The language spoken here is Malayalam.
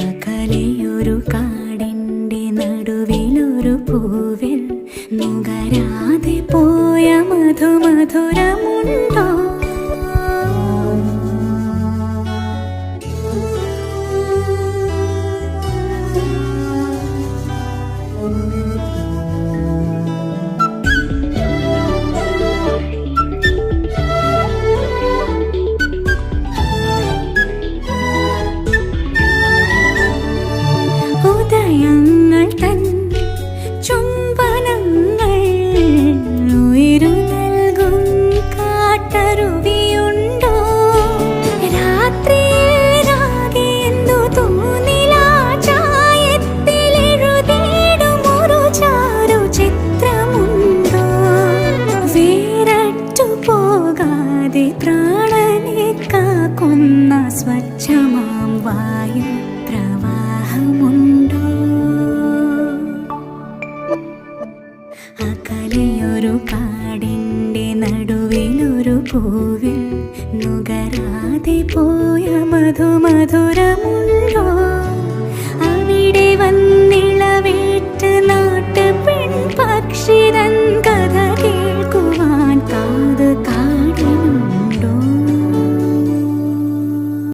അകലെയൊരു കാടിന്റെ നടുവിലൊരു പൂവിൽ നുകരാതെ കാക്കുന്ന സ്വച്ഛമാം വായു പ്രവാഹമുണ്ടോ? അകലെയൊരു നടുവിലൊരു പൂവിൽ നുകരാതെ പോയ മധുമധുര